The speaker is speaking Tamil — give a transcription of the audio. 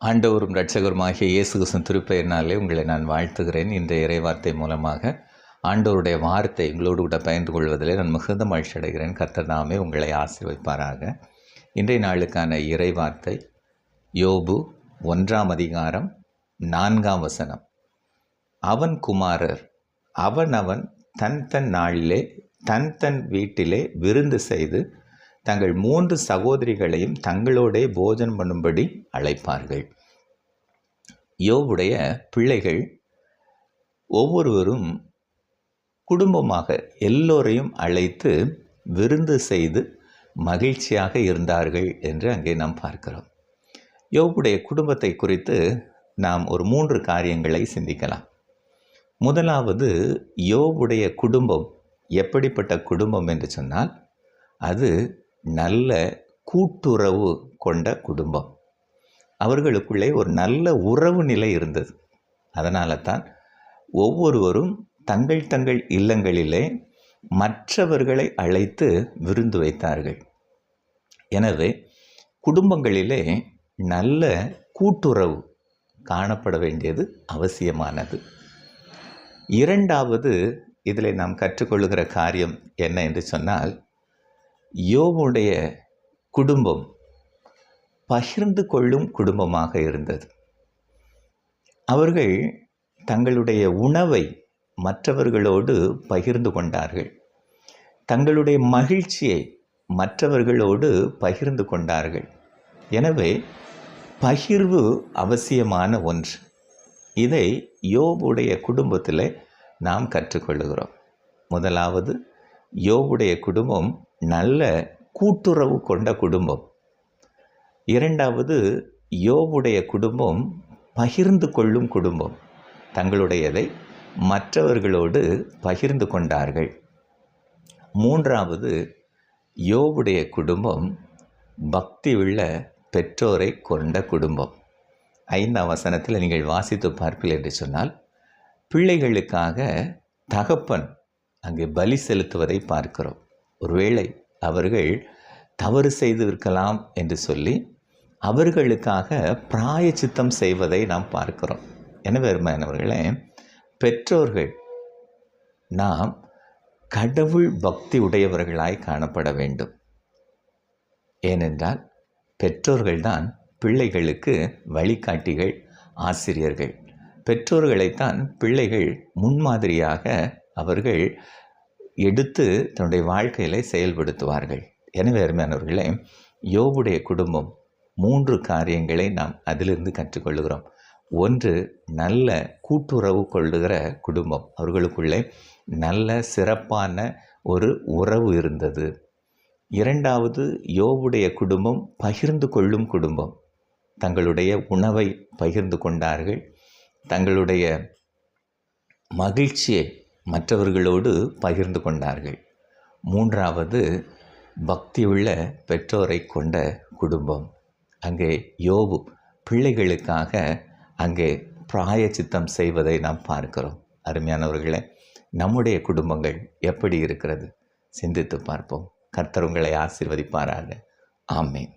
ஆண்டவரும் இரட்சகருமாகிய இயேசு கிருஷ்ணன் திருப்பெயர்னாலே உங்களை நான் வாழ்த்துகிறேன். இந்த இறைவார்த்தை மூலமாக ஆண்டவருடைய வார்த்தை உங்களோடு கூட பகிர்ந்து கொள்வதிலே நான் மிகுந்த மகிழ்ச்சி அடைகிறேன். கர்த்தர் நாமே உங்களை ஆசீர்வதிப்பாராக. இன்றைய நாளுக்கான இறைவார்த்தை யோபு ஒன்றாம் அதிகாரம் நான்காம் வசனம். அவன் குமாரர் அவன் அவன் தன் தன் நாளிலே தன் தன் வீட்டிலே விருந்து செய்து தங்கள் மூன்று சகோதரிகளையும் தங்களோடே போஜனம் பண்ணும்படி அழைப்பார்கள். யோவுடைய பிள்ளைகள் ஒவ்வொருவரும் குடும்பமாக எல்லோரையும் அழைத்து விருந்து செய்து மகிழ்ச்சியாக இருந்தார்கள் என்று அங்கே நாம் பார்க்கிறோம். யோவுடைய குடும்பத்தை குறித்து நாம் ஒரு மூன்று காரியங்களை சிந்திக்கலாம். முதலாவது யோவுடைய குடும்பம் எப்படிப்பட்ட குடும்பம் என்று சொன்னால் அது நல்ல கூட்டுறவு கொண்ட குடும்பம். அவர்களுக்குள்ளே ஒரு நல்ல உறவு நிலை இருந்தது. அதனால தான் ஒவ்வொருவரும் தங்கள் தங்கள் இல்லங்களிலே மற்றவர்களை அழைத்து விருந்து வைத்தார்கள். எனவே குடும்பங்களிலே நல்ல கூட்டுறவு காணப்பட வேண்டியது அவசியமானது. இரண்டாவது இதில் நாம் கற்றுக்கொள்கிற காரியம் என்ன என்று சொன்னால் யோவுடைய குடும்பம் பகிர்ந்து கொள்ளும் குடும்பமாக இருந்தது. அவர்கள் தங்களுடைய உணவை மற்றவர்களோடு பகிர்ந்து கொண்டார்கள். தங்களுடைய மகிழ்ச்சியை மற்றவர்களோடு பகிர்ந்து கொண்டார்கள். எனவே பகிர்வு அவசியமான ஒன்று. இதை யோபுடைய குடும்பத்தில் நாம் கற்றுக்கொள்கிறோம். முதலாவது யோபுடைய குடும்பம் நல்ல கூட்டுறவு கொண்ட குடும்பம். இரண்டாவது யோபுடைய குடும்பம் பகிர்ந்து கொள்ளும் குடும்பம். தங்களுடையதை மற்றவர்களோடு பகிர்ந்து கொண்டார்கள். மூன்றாவது யோபுடைய குடும்பம் பக்தி உள்ள பெற்றோரை கொண்ட குடும்பம். ஐந்தாம் வசனத்தில் நீங்கள் வாசித்து பார்ப்பீர்கள் என்று சொன்னால் பிள்ளைகளுக்காக தகப்பன் அங்கே பலி செலுத்துவதை பார்க்கிறோம். ஒருவேளை அவர்கள் தவறு செய்திருக்கலாம் என்று சொல்லி அவர்களுக்காக பிராய சித்தம் செய்வதை நாம் பார்க்கிறோம். எனவே அருமையானவர்களே பெற்றோர்கள் நாம் கடவுள் பக்தி உடையவர்களாய் காணப்பட வேண்டும். ஏனென்றால் பெற்றோர்கள்தான் பிள்ளைகளுக்கு வழிகாட்டிகள் ஆசிரியர்கள். பெற்றோர்களைத்தான் பிள்ளைகள் முன்மாதிரியாக அவர்கள் எடுத்து தன்னுடைய வாழ்க்கையில் செயல்படுத்துவார்கள். எனவே அருமையானவர்களே யோவுடைய குடும்பம் மூன்று காரியங்களை நாம் அதிலிருந்து கற்றுக்கொள்கிறோம். ஒன்று நல்ல கூட்டுறவு கொள்ளுகிற குடும்பம். அவர்களுக்குள்ளே நல்ல சிறப்பான ஒரு உறவு இருந்தது. இரண்டாவது யோவுடைய குடும்பம் பகிர்ந்து கொள்ளும் குடும்பம். தங்களுடைய உணவை பகிர்ந்து கொண்டார்கள். தங்களுடைய மகிழ்ச்சியை மற்றவர்களோடு பகிர்ந்து கொண்டார்கள். மூன்றாவது பக்தியுள்ள பெற்றோரை கொண்ட குடும்பம். அங்கே யோபு பிள்ளைகளுக்காக அங்கே பிராயச்சித்தம் செய்வதை நாம் பார்க்கிறோம். அருமையானவர்களே நம்முடைய குடும்பங்கள் எப்படி இருக்கிறது? சிந்தித்து பார்ப்போம். கர்த்தர் உங்களை ஆசிர்வதிப்பாராக. ஆமேன்.